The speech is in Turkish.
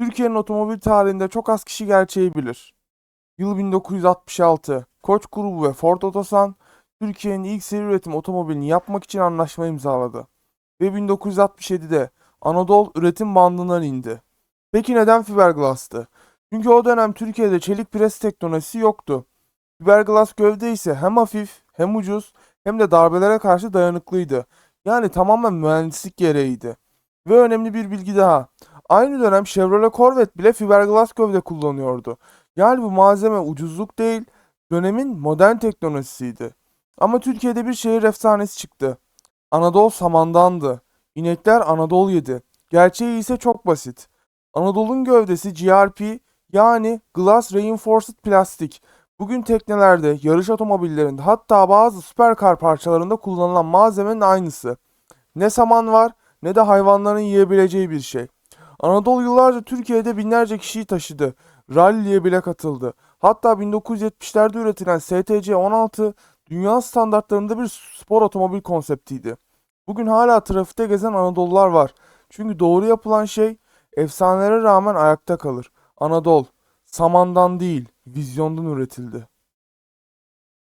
Türkiye'nin otomobil tarihinde çok az kişi gerçeği bilir. Yıl 1966. Koç grubu ve Ford Otosan, Türkiye'nin ilk seri üretim otomobilini yapmak için anlaşma imzaladı. Ve 1967'de Anadolu üretim bandından indi. Peki neden fiberglass'tı? Çünkü o dönem Türkiye'de çelik pres teknolojisi yoktu. Fiberglass gövde ise hem hafif, hem ucuz, hem de darbelere karşı dayanıklıydı. Yani tamamen mühendislik gereğiydi. Ve önemli bir bilgi daha. Aynı dönem Chevrolet Corvette bile fiberglass gövde kullanıyordu. Yani bu malzeme ucuzluk değil, dönemin modern teknolojisiydi. Ama Türkiye'de bir şehir efsanesi çıktı. Anadolu samandandı. İnekler Anadolu yedi. Gerçeği ise çok basit. Anadolu'nun gövdesi GRP yani Glass Reinforced Plastik. Bugün teknelerde, yarış otomobillerinde hatta bazı süperkar parçalarında kullanılan malzemenin aynısı. Ne saman var ne de hayvanların yiyebileceği bir şey. Anadolu yıllarca Türkiye'de binlerce kişiyi taşıdı. Rally'ye bile katıldı. Hatta 1970'lerde üretilen STC-16 dünya standartlarında bir spor otomobil konseptiydi. Bugün hala trafikte gezen Anadolular var. Çünkü doğru yapılan şey efsanelere rağmen ayakta kalır. Anadolu, samandan değil, vizyondan üretildi.